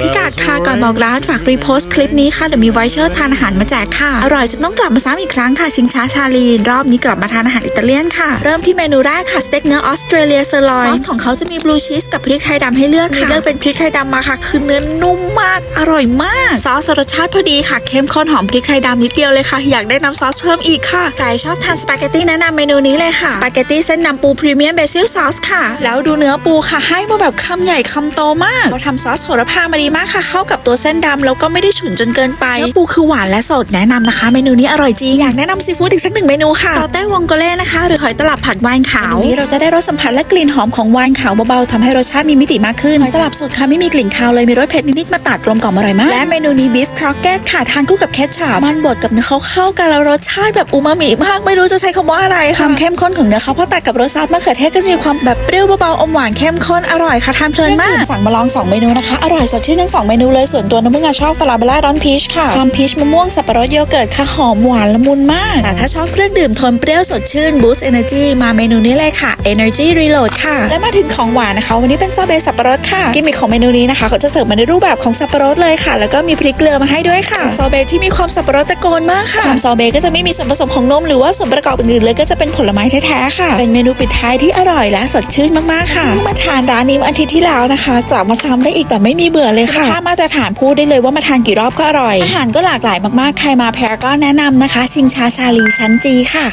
พิกัดค่ะก่อนบอกร้านฝากรีโพสต์คลิปนี้ค่ะเดี๋ยวมีไวเชอร์ทานอาหารมาแจกค่ะ อร่อยจนต้องกลับมาซ้ำอีกครั้งค่ะ ชิงช้าชาลีนรอบนี้กลับมาทานอาหารอิตาเลียนค่ะ เริ่มที่เมนูแรกค่ะสเต็กเนื้อออสเตรเลียเซอร์ลอยซอสของเขาจะมีบลูชีสกับพริกไทยดำให้เลือกค่ะเลือกเป็นพริกไทยดำมาค่ะ คือเนื้อนุ่มมากอร่อยมาก ซอสรสชาติพอดีค่ะเข้มข้นหอมพริกไทยดำนิดเดียวเลยค่ะ อยากได้น้ำซอสเพิ่มอีกค่ะใครชอบทานสปาเกตตี้แนะนำเมนูนี้เลยค่ะสปาเกตตี้เส้นนำปูพรีเมียมเบซิลซอสค่ะ แล้วดูเนื้อปูค่ะให้มาแบบคำใหญ่คำโตมากเราทำซอสโหระพามาดีมากค่ะเข้ากับตัวเส้นดำแล้วก็ไม่ได้ฉุนจนเกินไปเนื้อปูคือหวานและสดแนะนำนะคะ เมนูนี้อร่อยจริงอยากแนะนำซีฟู้ดอีกสักหนึ่งเมนูค่ะซอเต้วองโกเล่นะคะ หรือหอยตลับผัดไวน์ขาวเมนูนี้เราจะได้รสสัมผัสและกลิ่นหอมของไวน์ขาวเบาๆทำให้รสชาติมีมิติมากขึ้นหอยตลับสดค่ะไม่มีกลิ่นคาวเลยมีรสเผ็ดนิดๆมาตัดกลมกล่อมอร่อยมากและเมนูนี้บีฟครอกเก็ตค่ะทานคู่กับแคชชัพมันบดกับเนื้อเขาเข้ากันแล้วรสชาติแบบอูมามิมากไม่รู้จะใช้คำว่าอะไรค่ะความเข้มข้นของเนื้อเขาพอตัดกับรสชาติมะเขือเทศก็จะมีความแบบเปรี้ยวเบาๆอมหวานเข้มข้นอร่อยค่ะทานเพลินมากสั่งมาลองสองเมนูนะคะอร่อยสดชื่นทั้งสองเมนูเลยส่วนตัวน้ำมึงอะชอบฟลาเบล่าร้อนพีชค่ะความพีชมะม่วงสับปะรดโยเกิร์ตค่ะหอมหวานละมุนมากแต่ถ้าชอบเครื่องดื่มทนเปรี้ยวสดชื่น Boost Energy มาเมนูนี้เลยค่ะ Energy Reload ค่ะ และมาถึงของหวานนะคะ วันนี้เป็นซอเบสับปะรดค่ะ กิมมิคของเมนูนี้นะคะเขาจะเสิร์ฟมาในรูปแบบของสับปะรดเลยค่ะ แล้วก็มีพริกเกลือมาให้ด้วยค่ะซอเบต์ที่มีความสับปะรดตะโกนมากค่ะความซอเบต์ก็จะไม่มีส่วนผสมของนมหรือว่าส่วนประกอบอื่นๆเลยก็จะเป็นผลไม้แท้ๆค่ะ เป็นเมนูปิดท้ายที่อร่อยและสดชื่นมากๆค่ะเพิ่งมาทานร้านนี้เมื่ออาทิตย์ที่แล้วนะคะ กลับมาซ้ำได้อีกแบบไม่มีเบื่อเลยค่ะถ้ามาตรฐานพูดได้เลยว่ามาทานกี่รอบก็อร่อย อาหารก็หลากหลายมากๆ ใครมาแพรก็แนะนำนะคะ ชิงชาชาลีชั้นจีค่ะ